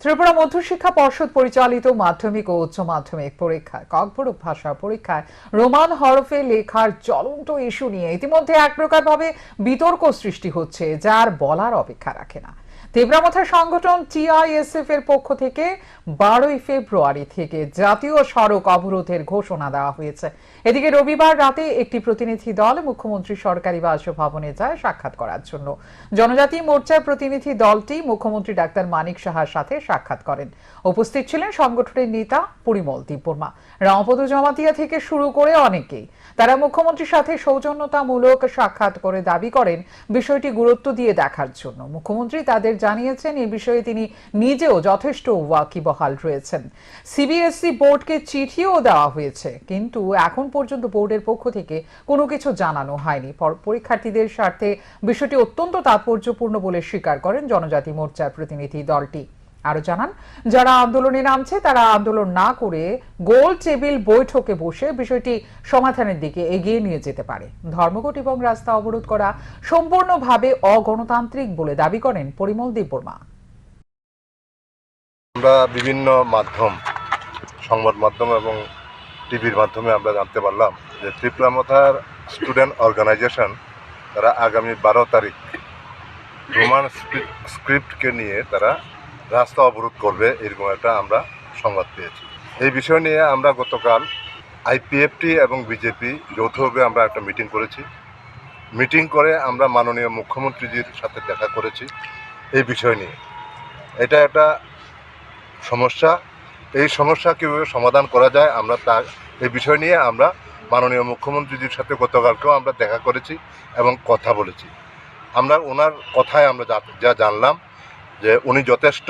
ত্রিপুরা মধ্যশিক্ষা পর্ষদ পরিচালিত মাধ্যমিক ও উচ্চ মাধ্যমিক পরীক্ষা ককবরক ভাষা পরীক্ষায় রোমান হরফে লেখার জ্বলন্ত ইস্যু নিয়ে ইতিমধ্যে এক প্রকারভাবে বিতর্ক সৃষ্টি হচ্ছে, যার বলার অপেক্ষা রাখে না। তেবরামথার সংগঠন টিআইএসএফ এর পক্ষ থেকে বারোই ফেব্রুয়ারি থেকে জাতীয় সড়ক অবরোধের ঘোষণা দেওয়া হয়েছে। এদিকে রবিবার রাতে একটি প্রতিনিধি দল মুখ্যমন্ত্রী সরকারি বাসভবনে যায় সাক্ষাৎ করার জন্য। জনজাতি মোর্চার প্রতিনিধি দলটি মুখ্যমন্ত্রী ডাক্তার মানিক সাহার সাথে সাক্ষাৎ করেন। উপস্থিত ছিলেন সংগঠনের নেতা পরিমল তিব্বর্মা রামপদ জমাতিয়া থেকে শুরু করে অনেকেই। তারা মুখ্যমন্ত্রীর সাথে সৌজন্যতামূলক সাক্ষাৎ করে দাবি করেন, বিষয়টি গুরুত্ব দিয়ে দেখার জন্য। মুখ্যমন্ত্রী তাদের জানিয়েছেন, এ বিষয়ে তিনি নিজেও যথেষ্ট ওয়াকিবহাল রয়েছেন। সিবিএসই বোর্ডকে চিঠিও দেওয়া হয়েছে, কিন্তু এখন পর্যন্ত বোর্ডের পক্ষ থেকে কোনো কিছু জানানো হয়নি। পরীক্ষার্থীদের স্বার্থে বিষয়টি অত্যন্ত তাৎপর্যপূর্ণ বলে স্বীকার করেন জনজাতি মোর্চার প্রতিনিধি দলটি। আরও জানান, যারা আন্দোলনে নামছে, তারা আন্দোলন না করে গোল টেবিল বৈঠকে বসে বিষয়টি সমাধানের দিকে এগিয়ে নিয়ে যেতে পারে। ধর্মঘট এবং রাস্তা অবরোধ করা সম্পূর্ণভাবে অগণতান্ত্রিক বলে দাবি করেন পরিমল দেববর্মা। আমরা বিভিন্ন মাধ্যম, সংবাদ মাধ্যম এবং টিভির মাধ্যমে আমরা জানতে পারলাম যে ত্রিপুরা মথার স্টুডেন্ট অর্গানাইজেশন, তারা আগামী বারো তারিখ রোমান স্ক্রি- স্ক্রিপ্টকে নিয়ে তারা রাস্তা অবরোধ করবে, এরকম একটা আমরা সংবাদ পেয়েছি। এই বিষয় নিয়ে আমরা গতকাল আইপিএফটি এবং বিজেপি যৌথভাবে আমরা একটা মিটিং করেছি। মিটিং করে আমরা মাননীয় মুখ্যমন্ত্রীজির সাথে দেখা করেছি এই বিষয় নিয়ে। এটা একটা সমস্যা। এই সমস্যা কীভাবে সমাধান করা যায় আমরা তার এই বিষয় নিয়ে আমরা মাননীয় মুখ্যমন্ত্রীজির সাথে গতকালকেও আমরা দেখা করেছি এবং কথা বলেছি। আমরা ওনার কথায় আমরা যা- যা জানলাম যে উনি যথেষ্ট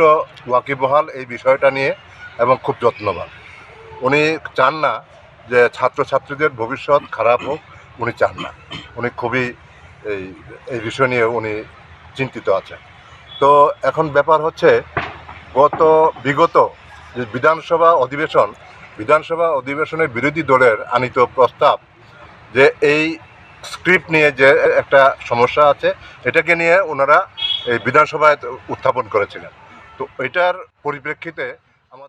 ওয়াকিবহাল এই বিষয়টা নিয়ে এবং খুব যত্নবান। উনি চান না যে ছাত্রছাত্রীদের ভবিষ্যৎ খারাপ হোক, উনি চান না। উনি খুবই এই এই বিষয় নিয়ে উনি চিন্তিত আছেন। তো এখন ব্যাপার হচ্ছে, গত, বিগত যে বিধানসভা অধিবেশন, বিধানসভা অধিবেশনের বিরোধী দলের আনিত প্রস্তাব যে এই স্ক্রিপ্ট নিয়ে যে একটা সমস্যা আছে, এটাকে নিয়ে ওনারা এই বিধানসভায় উত্থাপন করেছিলেন। তো এটার পরিপ্রেক্ষিতে